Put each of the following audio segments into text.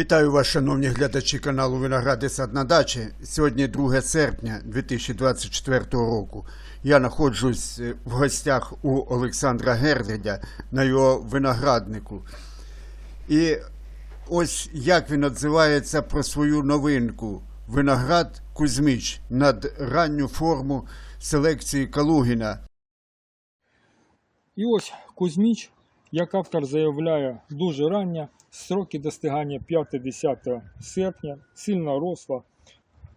Вітаю вас, шановні глядачі каналу Виногради Сад на дачі. Сьогодні 2 серпня 2024 року. Я знаходжусь е, в гостях у Олександра Гердедя на його винограднику. І ось як він відзивається про свою новинку Виноград Кузьміч над ранню форму селекції Калугіна. І ось Кузьміч, як автор заявляє, дуже рання, сроки достигання 5-10 серпня, сильно росла, е,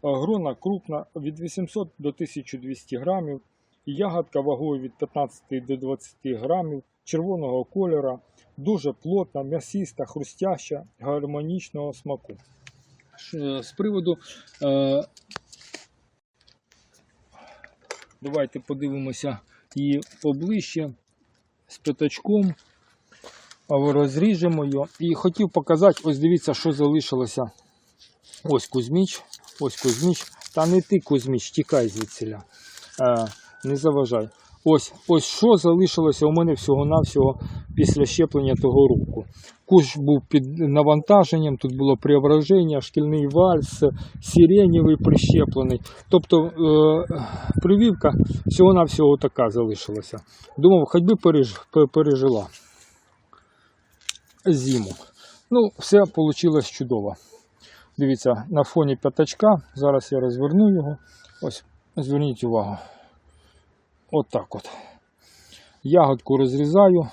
грона крупна від 800 до 1200 грамів, ягодка вагою від 15 до 20 грамів, червоного кольора, дуже плотна, м'ясиста, хрустяща, гармонічного смаку. З приводу е, давайте подивимося її поближче з п'ятачком. Розріжемо його. І хотів показати, ось дивіться, що залишилося. Ось Кузьміч, ось Кузьміч. Та не ти Кузьміч, тікай звідсіля. Е, не заважай. Ось, ось що залишилося у мене всього-навсього після щеплення того року. Кущ був під навантаженням, тут було преображення, шкільний вальс, сиренєвий прищеплений. Тобто е, прививка всього-навсього така залишилася. Думав, хоч би переж, пережила зиму. Ну, все вийшло чудово. Дивіться, на фоні п'ятачка. Зараз я розверну його. Ось, зверніть увагу. От так от. Ягодку розрізаю.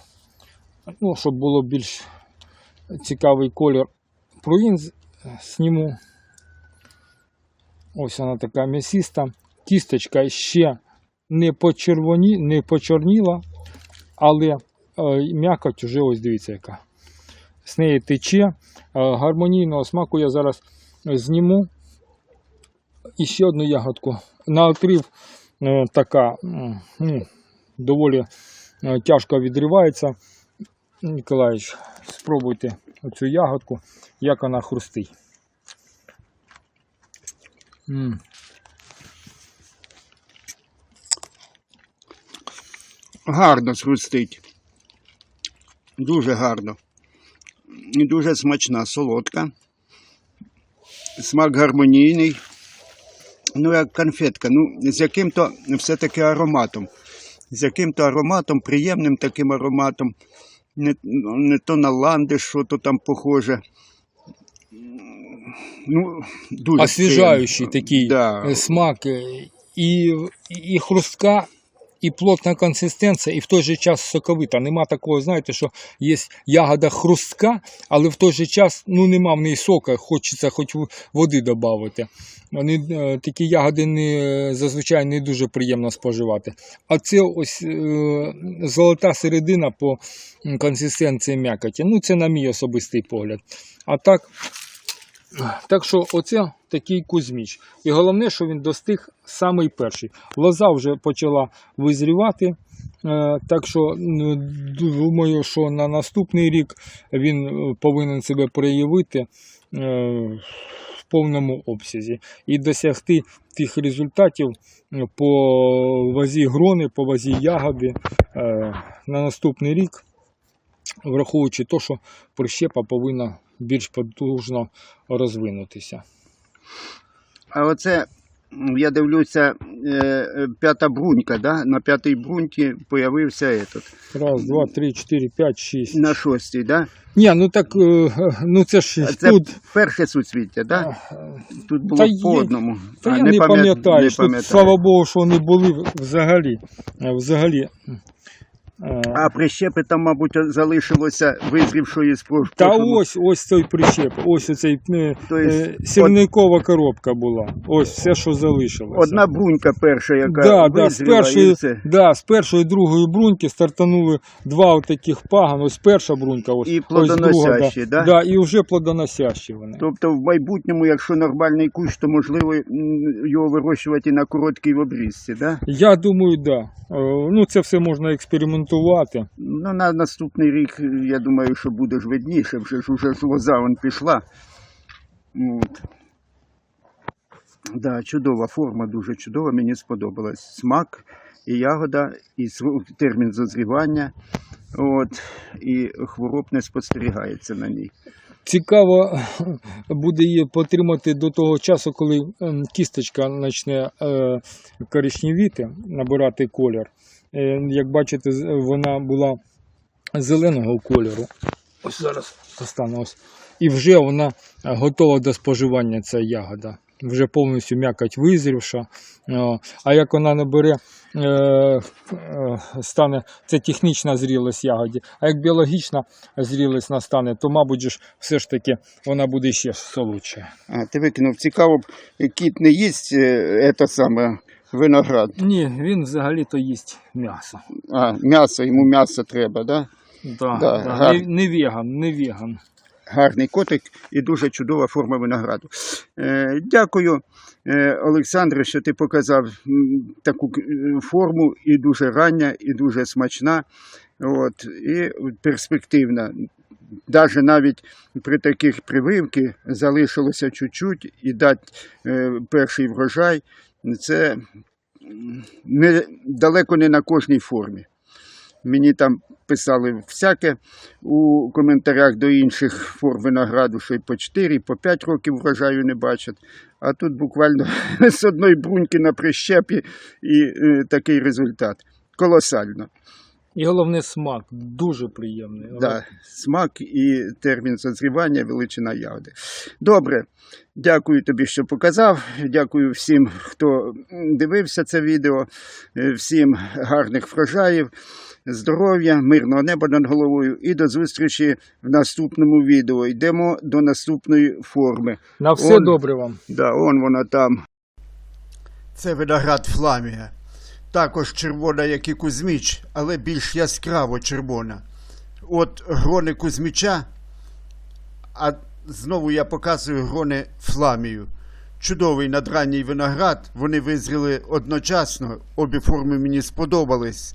Ну, щоб було більш цікавий колір. Провін з- зніму. Ось вона така м'ясиста. Тісточка ще не, почервоні, не почорніла, але е, м'якоть вже ось дивіться яка. З неї тече. Е, гармонійного смаку я зараз зніму. І ще одну ягодку. На отрив е, така ну, доволі е, тяжко відривається. Ніколаївич, спробуйте оцю ягодку, як вона хрустить. Гарно схрустить. Дуже гарно. Дуже смачна, солодка. Смак гармонійний. Ну, як конфетка. Ну, з яким-то все-таки ароматом. З яким-то ароматом, приємним таким ароматом. Не, ну, не то на ландиш, що то там похоже. Ну, дуже Освіжаючий такий Да. смак, е, і, і хрустка, і плотна консистенція, і в той же час соковита. Нема такого, знаєте, що є ягода хрустка, але в той же час ну, нема в неї сока, хочеться хоч води додати. Вони, е, такі ягоди не, зазвичай не дуже приємно споживати. А це ось е, золота середина по консистенції м'якоті. Ну, це на мій особистий погляд. А так, так що оце такий Кузьміч. І головне, що він достиг самий перший. Лоза вже почала визрівати. е, Так що думаю, що на наступний рік він е, повинен себе проявити е, в повному обсязі і досягти тих результатів по вазі грони, по вазі ягоди на наступний рік, враховуючи те, що прищепа повинна більш потужно розвинутися. А оце, я дивлюся, е, е, п'ята брунька, да? на п'ятій бруньці появився этот, Раз, два, три, чотири, п'ять, шість. на шостій, да? Ні, ну так, е, ну це ж А це тут. перше суцвіття, да? Тут було Та по є- одному. Та А, я не пам'ятаю, тут, пам'ятаю. слава Богу, що вони були взагалі. взагалі. Е, А прищепи там, мабуть, залишилося визрівшої з прош- Та ось ось той прищеп, ось оцей е, То е, есть сірникова коробка була. Ось все, що залишилося. Одна брунька перша, яка Да, да, з першої, і все. да, з першої і другої бруньки стартанули два отаких паган. Ось перша брунька, ось, І ось друга. да? да? І вже плодоносящі вони. Тобто в майбутньому, якщо нормальний кущ, то можливо його вирощувати на короткій обрізці, да? Я думаю, так. Да. Е, Ну, це все можна експериментувати. Ну, на наступний рік, я думаю, що буде ж видніше, вже ж уже лоза вон пішла. От. Да, чудова форма, дуже чудова, мені сподобалась. Смак і ягода, і термін зазрівання. От, і хвороб не спостерігається на ній. Цікаво буде її потримати до того часу, коли ем, кісточка почне е, коричневіти, набирати колір. Е, Як бачите, вона була зеленого кольору. Ось зараз достану ось. І вже вона е, готова до споживання, ця ягода. Вже повністю м'якоть визрівша. А як вона набере, е, е, стане це технічна зрілість ягоді. А як біологічна зрілість настане, то, мабуть, ж все ж таки вона буде ще солодша. А, ти викинув. Цікаво, кіт не їсть е, це саме виноград. Ні, він взагалі-то їсть м'ясо. А, м'ясо, йому м'ясо треба, да? Да, Да, да. гар- Не, не веган, не веган. гарний котик і дуже чудова форма винограду. Е, дякую, е, Олександре, що ти показав таку е, форму і дуже рання, і дуже смачна, от, і перспективна. Навіть навіть при таких прививки залишилося чуть-чуть і дати е, перший врожай. Це не, далеко не на кожній формі. Мені там писали всяке у коментарях до інших форм винограду, що й по 4, і по 5 років врожаю не бачать. А тут буквально з одної бруньки на прищепі і е, такий результат. Колосально. І головне смак, дуже приємний. Да, смак і термін созрівання, величина ягоди. Добре, дякую тобі, що показав. Дякую всім, хто дивився це відео, Е, всім гарних врожаїв, здоров'я, мирного неба над головою і до зустрічі в наступному відео. Йдемо до наступної форми. На все Он- добре вам. Да, он вона там. Це виноград Фламія. Також червона, як і Кузьміч, але більш яскраво червона. От грони Кузьміча, а знову я показую грони Фламію. Чудовий надранній виноград, вони визріли одночасно, обі форми мені сподобались.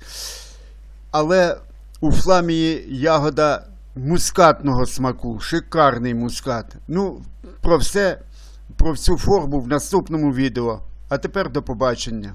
Але у Фламії ягода мускатного смаку, шикарний мускат. Ну, про все, про всю форму в наступному відео. А тепер до побачення.